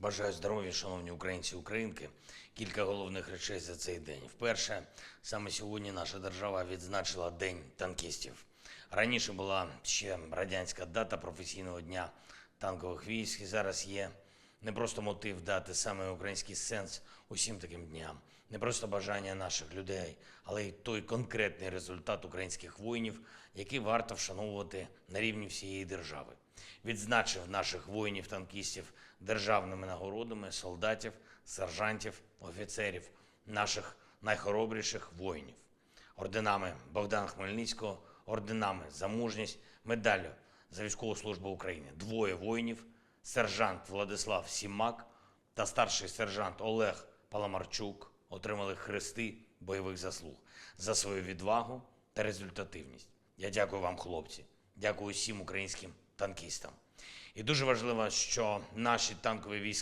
Бажаю здоров'я, шановні українці і українки. Кілька головних речей за цей день. Вперше, саме сьогодні наша держава відзначила День танкістів. Раніше була ще радянська дата професійного дня танкових військ, і зараз є не просто мотив дати саме український сенс усім таким дням, не просто бажання наших людей, але й той конкретний результат українських воїнів, який варто вшановувати на рівні всієї держави. Відзначив наших воїнів-танкістів державними нагородами, солдатів, сержантів, офіцерів, наших найхоробріших воїнів орденами Богдана Хмельницького, орденами за мужність, медаллю за військову службу України. Двоє воїнів, сержант Владислав Сімак та старший сержант Олег Паламарчук отримали хрести бойових заслуг за свою відвагу та результативність. Я дякую вам, хлопці. Дякую всім українським танкістам. І дуже важливо, що наші танкові війська